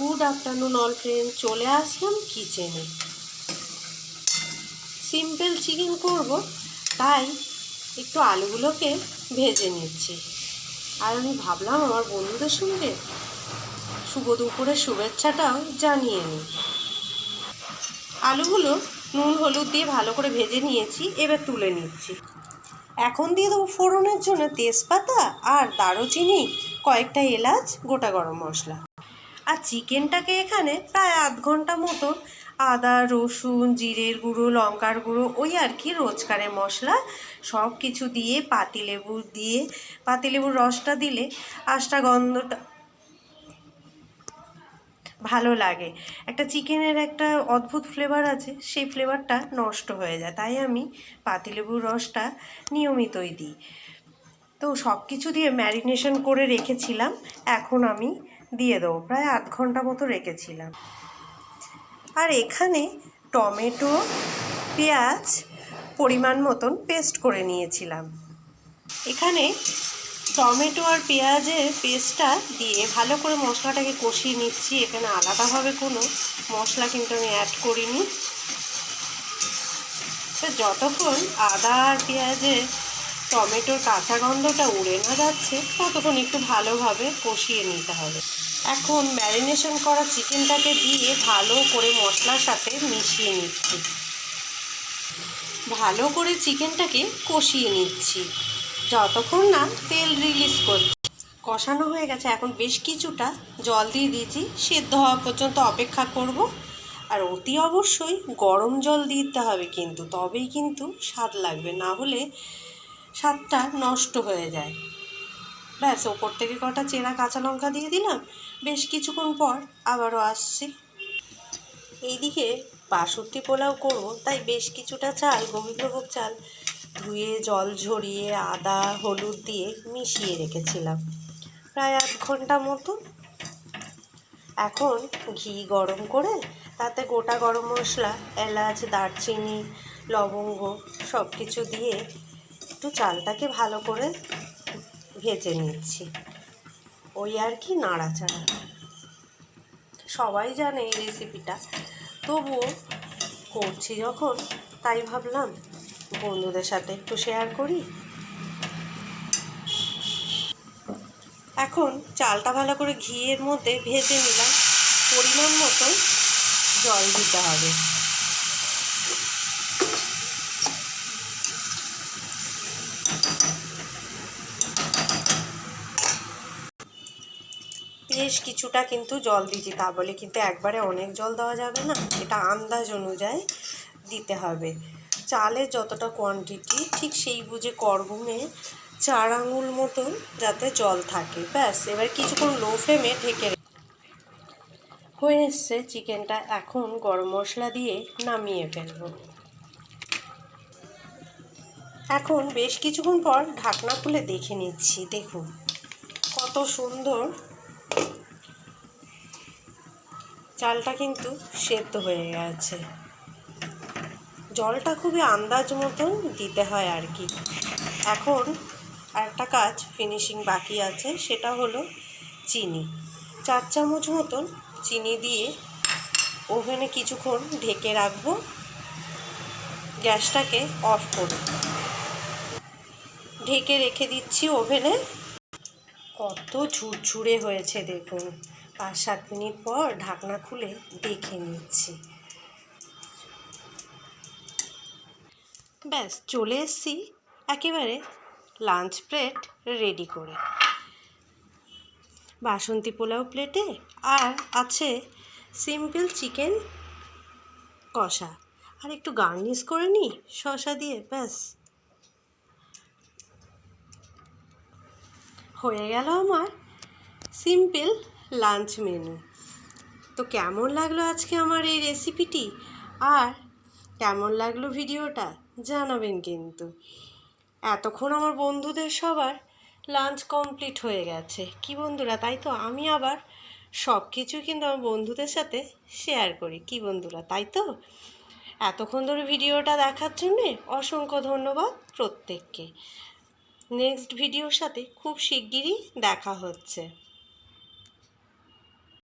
Good afternoon all friend চলে আসলাম কিচেনে simple chicken করব, তাই একটু আলুগুলোকে ভেজে নিচ্ছি। আর আমি ভাবলাম আমার বন্ধুদের সঙ্গে শুভ দুপুরের শুভেচ্ছাটাও জানিয়ে নিই। আলুগুলো নুন, হলুদ দিয়ে ভালো করে ভেজে নিয়েছি, এবার তুলে নিচ্ছি। এখন দিয়ে দেবো ফোড়নের জন্য তেজপাতা আর দারুচিনি, কয়েকটা এলাচ, গোটা গরম মশলা। আর চিকেনটাকে এখানে প্রায় আধ ঘণ্টা মতো আদা, রসুন, জিরের গুঁড়ো, লঙ্কার গুঁড়ো, ওই আর কি রোজকারের মশলা সব কিছু দিয়ে পাতিলেবু দিয়ে, পাতিলেবুর রসটা দিলে আষ্টা গন্ধটা ভালো লাগে। একটা চিকেনের একটা অদ্ভুত ফ্লেভার আছে, সেই ফ্লেভারটা নষ্ট হয়ে যায়, তাই আমি পাতিলেবুর রসটা নিয়মিতই দিই। তো সব কিছু দিয়ে ম্যারিনেশন করে রেখেছিলাম, এখন আমি দিয়ে দেবো, প্রায় আধ ঘণ্টা মতো রেখেছিলাম। আর এখানে টমেটো, পেঁয়াজ পরিমাণ মতন পেস্ট করে নিয়েছিলাম। এখানে টমেটো আর পেঁয়াজের পেস্টটা দিয়ে ভালো করে মশলাটাকে কষিয়ে নিচ্ছি। এখানে আলাদাভাবে কোনো মশলা কিন্তু আমি অ্যাড করিনি। তো যতক্ষণ আদা আর পেঁয়াজের টমেটোর কাঁচা গন্ধটা উড়ে না যাচ্ছে, ততক্ষণ একটু ভালোভাবে কষিয়ে নিতে হবে। এখন ম্যারিনেশন করা চিকেনটাকে দিয়ে ভালো করে মশলার সাথে মিশিয়ে নিচ্ছি। ভালো করে চিকেনটাকে কষিয়ে নিচ্ছি। যতক্ষণ না তেল রিলিজ করছি। কষানো হয়ে গেছে। এখন বেশ কিছুটা জল দিয়ে দিয়েছি। সেদ্ধ হওয়া পর্যন্ত অপেক্ষা করব। আর অতি অবশ্যই গরম জল দিতে হবে কিন্তু। তবেই কিন্তু স্বাদ লাগবে। না হলে স্বাদটা নষ্ট হয়ে যায়। ব্যাস, ওপর থেকে কটা চেরা কাঁচা লঙ্কা দিয়ে দিলাম। বেশ কিছুক্ষণ পর আবারও আসছি। এইদিকে বাসন্তী পোলাও করব, তাই বেশ কিছুটা চাল, গোবিন্দভোগ চাল, ধুয়ে, জল ঝরিয়ে, আদা, হলুদ দিয়ে মিশিয়ে রেখেছিলাম। প্রায় আধ ঘণ্টা মতো। এখন ঘি গরম করে, তাতে গোটা গরম মশলা, এলাচ, দারচিনি, লবঙ্গ সব কিছু দিয়ে একটু চালটাকে ভালো করে ভেজে নিচ্ছি। ওই আর কি নাড়াচাড়া। সবাই জানে এই রেসিপিটা তবুও করছি যখন, তাই ভাবলাম বন্ধুদের সাথে একটু শেয়ার করি। এখন চালটা ভালো করে ঘিয়ের মধ্যে ভেজে নিলাম। পরিমাণ মতো জল দিতে হবে। বেশ কিছুটা কিন্তু জল দিচ্ছি তা বলে কিন্তু একবারে অনেক জল দেওয়া যাবে না, এটা আন্দাজ অনুযায়ী দিতে হবে। চালের যতটা কোয়ান্টিটি ঠিক সেই বুঝে করগুমে চার আঙুল মতন যাতে জল থাকে, ব্যাস। এবার কিছুক্ষণ লো ফ্লেমে ঢেকে হয়ে এসছে চিকেনটা এখন গরম মশলা দিয়ে নামিয়ে ফেলব। এখন বেশ কিছুক্ষণ পর ঢাকনা খুলে দেখে নিচ্ছি, দেখুন। কত সুন্দর চালটা কিন্তু সেদ্ধ হয়ে গেছে। জলটা খুবই আন্দাজ মতন দিতে হয় আর কি। এখন একটা কাজ ফিনিশিং বাকি আছে, সেটা হলো চিনি। চার চামচ মতন চিনি দিয়ে ওভেনে কিছুক্ষণ ঢেকে রাখব। গ্যাসটাকে অফ করে ঢেকে রেখে দিচ্ছি ওভেনে। কত ঝুরঝুরে হয়েছে দেখুন। পাঁচ সাত মিনিট পর ঢাকনা খুলে দেখে নিচ্ছি। ব্যাস, চলে এসছি একেবারে লাঞ্চ প্লেট রেডি করে। বাসন্তী পোলাও প্লেটে আর আছে সিম্পল চিকেন কষা। আর একটু গার্নিশ করে নিই শসা দিয়ে, ব্যাস। হয়ে গেল আমার সিম্পল লাঞ্চ মেনু। তো কেমন লাগল আজকে আমার এই রেসিপিটি? আর কেমন লাগল ভিডিওটা জানাবেন কিন্তু। এতক্ষণ আমার বন্ধুদের সবার লাঞ্চ কমপ্লিট হয়ে গেছে। কি বন্ধুরা, তাই তো? আমি আবার সব কিছু কিন্তু আমার বন্ধুদের সাথে শেয়ার করি। কি বন্ধুরা, তাই তো? এতক্ষণ ধরে ভিডিওটা দেখার জন্যে অসংখ্য ধন্যবাদ প্রত্যেককে। নেক্সট ভিডিওর সাথে খুব শিগগিরই দেখা হচ্ছে।